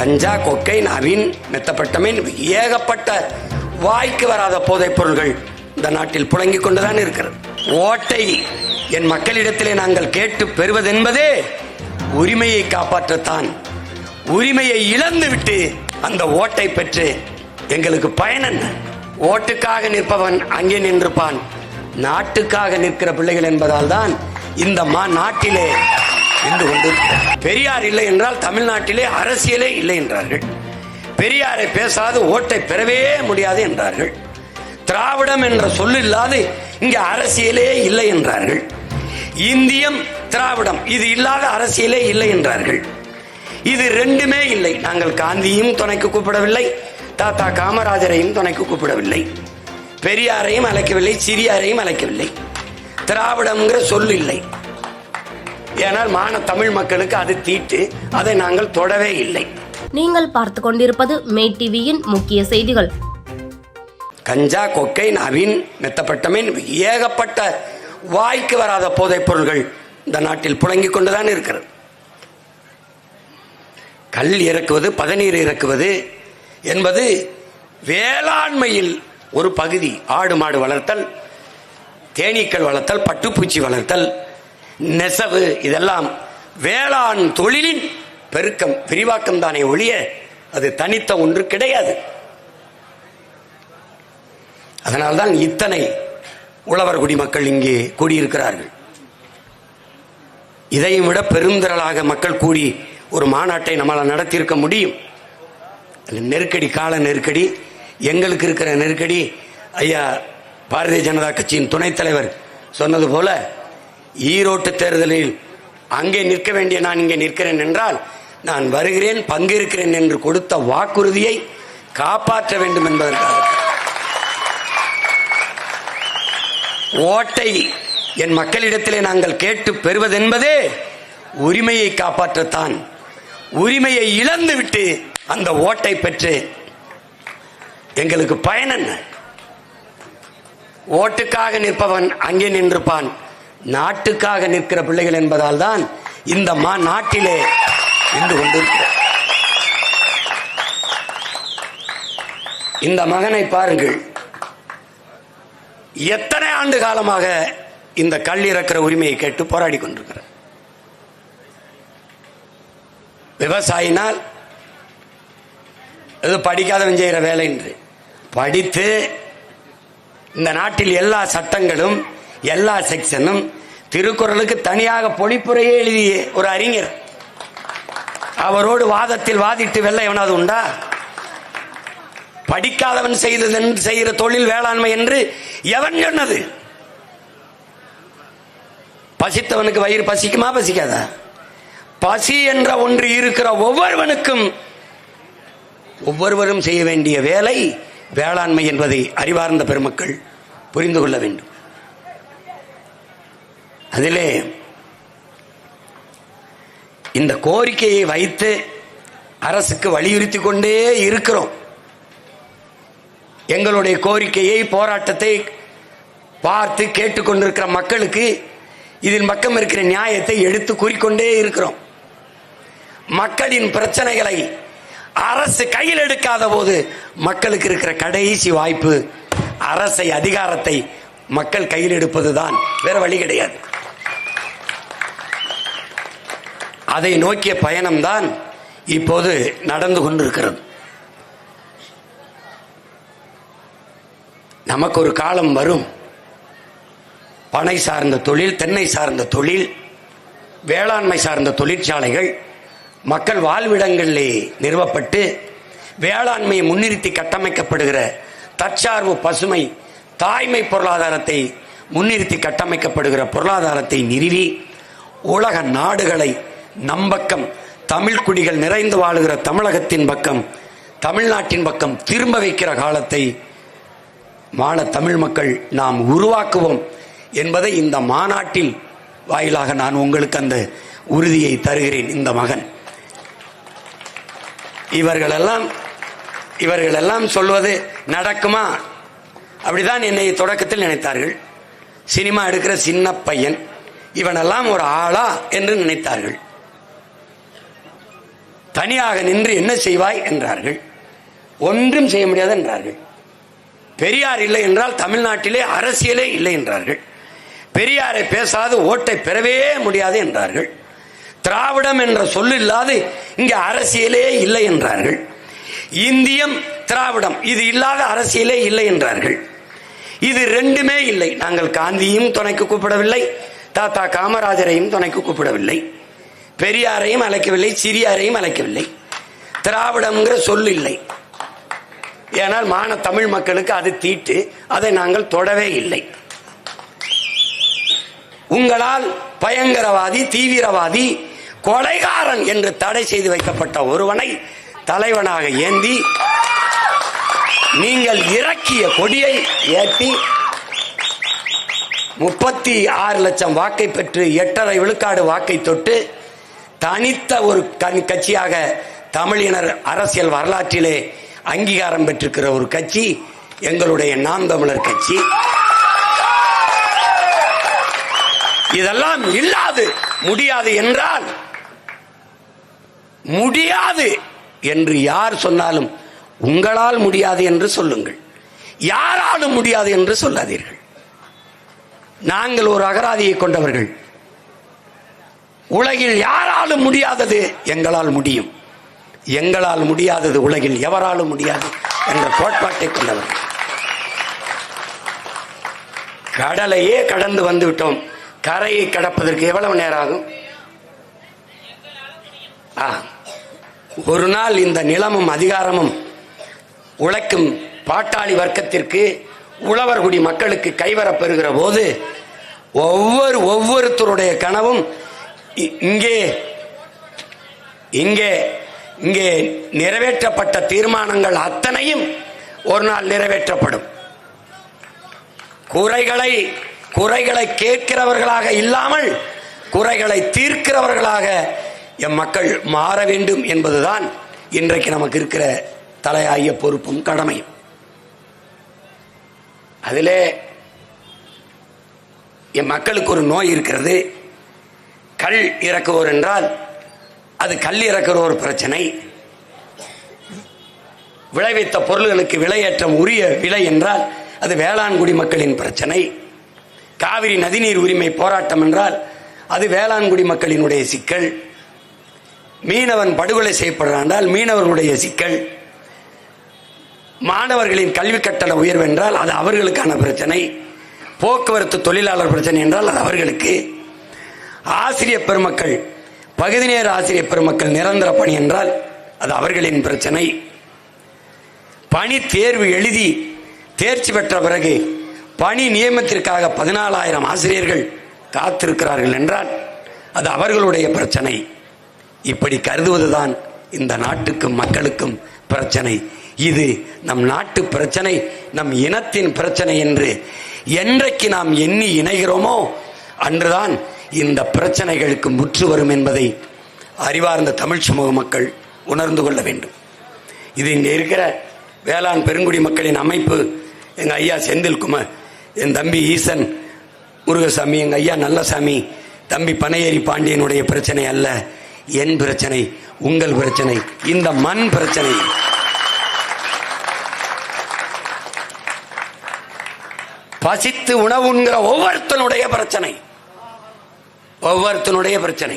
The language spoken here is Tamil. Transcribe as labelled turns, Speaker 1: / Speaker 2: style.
Speaker 1: கஞ்சா கொக்கைன் அவின் மெத்தப்பட்டமின் ஏகப்பட்ட வாய்க்கு வராத போதைப் பொருள்கள் இந்த நாட்டில் புழங்கிக் கொண்டுதான் இருக்கிறது. ஓட்டை என் மக்களிடத்திலே நாங்கள் கேட்டு பெறுவதென்பதே உரிமையை காப்பாற்றத்தான். உரிமையை இழந்து விட்டு அந்த ஓட்டை பெற்று எங்களுக்கு பயன் என்ன? ஓட்டுக்காக நிற்பவன் அங்கே நின்றுப்பான் நாட்டுக்காக நிற்கிற பிள்ளைகள் என்பதால் தான் இந்த மா நாட்டிலே இருந்து கொண்டு பெரியார் இல்லை என்றால் தமிழ்நாட்டிலே அரசியலே இல்லை என்றார்கள். பெரியாரை பேசாது ஓட்டை பெறவே முடியாது என்றார்கள். திராவிடம் என்ற சொல் இல்லாது இங்கே அரசியலே இல்லை என்றார்கள். இந்தியம் திராவிடம் இது இல்லாத அரசியலே இல்லை என்றார்கள். இது ரெண்டுமே இல்லை. நாங்கள் காந்தியும் துணைக்கு கூப்பிடவில்லை தாத்தா காமராஜரையும் துணைக்கு கூப்பிடவில்லை. பெரியாரையும் அழைக்கவில்லை சிறியாரையும் அழைக்கவில்லை. திராவிடம்ங்கிற சொல் இல்லை. ஏனால் மான தமிழ் மக்களுக்கு அது தீட்டு அதை நாங்கள் தொடவே இல்லை.
Speaker 2: நீங்கள் பார்த்து கொண்டிருப்பது மே டிவியின் முக்கிய செய்திகள்.
Speaker 1: கஞ்சா கொக்கைன் அவின் மெத்தப்பட்டமின் ஏகப்பட்ட வாய்க்கு வராத போதைப் பொருள்கள் இந்த நாட்டில் புழங்கிக் கொண்டுதான் இருக்கிறது. கல் இறக்குவது பதநீர் இறக்குவது என்பது வேளாண்மையில் ஒரு பகுதி. ஆடு மாடு வளர்த்தல் தேனீக்கள் வளர்த்தல் பட்டுப்பூச்சி வளர்த்தல் நெசவு இதெல்லாம் வேளாண் தொழிலின் பெருக்கம் விரிவாக்கம் தானே ஒழிய அது தனித்த ஒன்று கிடையாது. அதனால்தான் இத்தனை உழவர் குடிமக்கள் இங்கே கூடியிருக்கிறார்கள். இதையும் விட பெருந்திரளாக மக்கள் கூடி ஒரு மாநாட்டை நம்மளால் நடத்தியிருக்க முடியும். நெருக்கடி கால நெருக்கடி எங்களுக்கு இருக்கிற நெருக்கடி. ஐயா பாரதிய ஜனதா கட்சியின் துணைத் தலைவர் சொன்னது போல ஈரோட்டு தேர்தலில் அங்கே நிற்க வேண்டிய நான் இங்கே நிற்கிறேன் என்றால் நான் வருகிறேன் பங்கேற்கிறேன் என்று கொடுத்த வாக்குறுதியை காப்பாற்ற வேண்டும் என்பதற்காக. ஓட்டை என் மக்களிடத்திலே நாங்கள் கேட்டு பெறுவதென்பதே உரிமையை காப்பாற்றத்தான். உரிமையை இழந்து விட்டு அந்த ஓட்டை பெற்று எங்களுக்கு பயன் என்ன ஓட்டுக்காக நிற்பவன் அங்கே நின்றுப்பான். நாட்டுக்காக நிற்கிற பிள்ளைகள் என்பதால் தான் இந்த மா நாட்டிலே இருந்து கொண்டிருக்கிறார். இந்த மகனை பாருங்கள். எத்தனை ஆண்டு காலமாக இந்த கல் இறக்கிற உரிமையை கேட்டு போராடி கொண்டிருக்கிறார். விவசாயினால் இது படிக்காதவன் செய்கிற வேலை என்று. படித்து இந்த நாட்டில் எல்லா சட்டங்களும் எல்லா செக்ஷனும் திருக்குறளுக்கு தனியாக பொழிப்புரையே எழுதிய ஒரு அறிஞர். அவரோடு வாதத்தில் வாதிட்டு வெல்ல எவனாவது உண்டா? படிக்காதவன் செய்தது செய்கிற தொழில் வேளாண்மை என்று எவன் சொன்னது? பசித்தவனுக்கு வயிறு பசிக்குமா பசிக்காதா? பசி என்ற ஒன்று இருக்கிற ஒவ்வொருவனுக்கும் ஒவ்வொருவரும் செய்ய வேண்டிய வேலை வேளாண்மை என்பதை அறிவார்ந்த பெருமக்கள் புரிந்து கொள்ள வேண்டும். அதிலே இந்த கோரிக்கையை வைத்து அரசுக்கு வலியுறுத்தி கொண்டே இருக்கிறோம். எங்களுடைய கோரிக்கையை போராட்டத்தை பார்த்து கேட்டுக்கொண்டிருக்கிற மக்களுக்கு இதில் பக்கம் இருக்கிற நியாயத்தை எடுத்து கூறிக்கொண்டே இருக்கிறோம். மக்களின் பிரச்சனைகளை அரசு கையில் எடுக்காத போது மக்களுக்கு இருக்கிற கடைசி வாய்ப்பு அரசை அதிகாரத்தை மக்கள் கையில் எடுப்பதுதான். வேற வழி கிடையாது. அதை நோக்கிய பயணம்தான் இப்போது நடந்து கொண்டிருக்கிறது. நமக்கு ஒரு காலம் வரும். பனை சார்ந்த தொழில் தென்னை சார்ந்த தொழில் வேளாண்மை சார்ந்த தொழிற்சாலைகள் மக்கள் வாழ்விடங்களிலே நிறுவப்பட்டு வேளாண்மையை முன்னிறுத்தி கட்டமைக்கப்படுகிற தற்சார்பு பசுமை தாய்மை பொருளாதாரத்தை முன்னிறுத்தி கட்டமைக்கப்படுகிற பொருளாதாரத்தை நிறுவி உலக நாடுகளை நம்பக்கம் தமிழ் குடிகள் நிறைந்து வாழுகிற தமிழகத்தின் பக்கம் தமிழ்நாட்டின் பக்கம் திரும்ப வைக்கிற காலத்தை மான தமிழ் மக்கள் நாம் உருவாக்குவோம் என்பதை இந்த மாநாட்டில் வாயிலாக நான் உங்களுக்கு அந்த உறுதியை தருகிறேன். இந்த மகன். இவர்களெல்லாம் இவர்களெல்லாம் சொல்வது நடக்குமா? அப்படிதான் என்னை தொடக்கத்தில் நினைத்தார்கள். சினிமா எடுக்கிற சின்ன பையன் இவனெல்லாம் ஒரு ஆளா என்று நினைத்தார்கள். தனியாக நின்று என்ன செய்வாய் என்றார்கள். ஒன்றும் செய்ய முடியாது என்றார்கள். பெரியார் இல்லை என்றால் தமிழ்நாட்டிலே அரசியலே இல்லை என்றார்கள். பெரியாரை பேசாது ஓட்டை பெறவே முடியாது என்றார்கள். திராவிடம் என்ற சொல் இல்லாது இங்கே அரசியலே இல்லை என்றார்கள். இந்தியம் திராவிடம் இது இல்லாத அரசியலே இல்லை என்றார்கள். இது ரெண்டுமே இல்லை. நாங்கள் காந்தியும் துணைக்கு கூப்பிடவில்லை தாத்தா காமராஜரையும் துணைக்கு கூப்பிடவில்லை. பெரியாரையும் அழைக்கவில்லை சிறியாரையும் அழைக்கவில்லை. திராவிடம்ங்கிற சொல் இல்லை. ஏனால் மான தமிழ் மக்களுக்கு அது தீட்டு அதை நாங்கள் தொடவே இல்லை. உங்களால் பயங்கரவாதி தீவிரவாதி கொலைகாரன் என்று தடை செய்து வைக்கப்பட்ட ஒருவனை தலைவனாக ஏந்தி நீங்கள் இறக்கிய கொடியை ஏற்றி முப்பத்தி ஆறு லட்சம் வாக்கை பெற்று எட்டரை விழுக்காடு வாக்கை தொட்டு தனித்த ஒரு கட்சியாக தமிழினர் அரசியல் வரலாற்றிலே அங்கீகாரம் பெற்றிருக்கிற ஒரு கட்சி எங்களுடைய நாம் தமிழர் கட்சி. இதெல்லாம் இல்லாது முடியாது என்றால் முடியாது என்று யார் சொன்னாலும் உங்களால் முடியாது என்று சொல்லுங்கள். யாராலும் முடியாது என்று சொல்லாதீர்கள். நாங்கள் ஒரு அகராதியை கொண்டவர்கள். உலகில் யாராலும் முடியாதது எங்களால் முடியும். எங்களால் முடியாதது உலகில் எவராலும் முடியாது என்ற கோட்பாட்டை கொண்டவர். கடலையே கடந்து வந்து விட்டோம். கரையை கடப்பதற்கு எவ்வளவு நேரம் ஆகும்? ஆ, ஒரு நாள் இந்த நிலமும் அதிகாரமும் உழைக்கும் பாட்டாளி வர்க்கத்திற்கு உழவர்குடி மக்களுக்கு கைவரப்பெறுகிற போது ஒவ்வொரு ஒவ்வொருத்தருடைய கனவும் இங்கே இங்கே இங்கே நிறைவேற்றப்பட்ட தீர்மானங்கள் அத்தனையும் ஒரு நாள் நிறைவேற்றப்படும். குறைகளை குறைகளை கேட்கிறவர்களாக இல்லாமல் குறைகளை தீர்க்கிறவர்களாக எம் மக்கள் மாற வேண்டும் என்பதுதான் இன்றைக்கு நமக்கு இருக்கிற தலையாய பொறுப்பும் கடமையும். அதிலே என் மக்களுக்கு ஒரு நோய் இருக்கிறது. கல் இறக்குவோர் என்றால் அது கல் இறக்குற பிரச்சனை. விளைவித்த பொருள்களுக்கு விலையேற்றம் உரிய விலை என்றால் அது வேளாண்குடி மக்களின் பிரச்சனை. காவிரி நதிநீர் உரிமை போராட்டம் என்றால் அது வேளாண்குடி மக்களினுடைய சிக்கல். மீனவன் படுகொலை செய்யப்படுறான் மீனவர்களுடைய சிக்கல். மாணவர்களின் கல்வி கட்டண உயர்வு என்றால் அது அவர்களுக்கான பிரச்சனை. போக்குவரத்து தொழிலாளர் பிரச்சனை என்றால் அது அவர்களுக்கு. ஆசிரியர் பெருமக்கள் பகுதி நேர ஆசிரியர் பெருமக்கள் நிரந்தர பணி என்றால் அது அவர்களின் பிரச்சனை. பணி தேர்வு எழுதி தேர்ச்சி பெற்ற பிறகு பணி நியமனத்திற்காக பதினாலாயிரம் ஆசிரியர்கள் காத்திருக்கிறார்கள் என்றால் அது அவர்களுடைய பிரச்சனை. இப்படி கருதுவதுதான் இந்த நாட்டுக்கும் மக்களுக்கும் பிரச்சனை. இது நம் நாட்டு பிரச்சனை நம் இனத்தின் பிரச்சனை என்று என்றைக்கு நாம் எண்ணி இணைகிறோமோ அன்றுதான் இந்த பிரச்சனைகளுக்கு முற்று வரும் என்பதை அறிவார்ந்த தமிழ் சமூக மக்கள் உணர்ந்து கொள்ள வேண்டும். இது இங்கே இருக்கிற வேளாண் பெருங்குடி மக்களின் அமைப்பு. எங்கள் ஐயா செந்தில்குமார் என் தம்பி ஈசன் முருகசாமி எங்கள் ஐயா நல்லசாமி தம்பி பனையேரி பாண்டியனுடைய பிரச்சனை அல்ல என் பிரச்சனை உங்கள் பிரச்சனை இந்த மண் பிரச்சனை. பசித்து உணவுங்கிற ஒவ்வொருத்தனுடைய பிரச்சனை. ஒவ்வொருத்தனுடைய பிரச்சனை.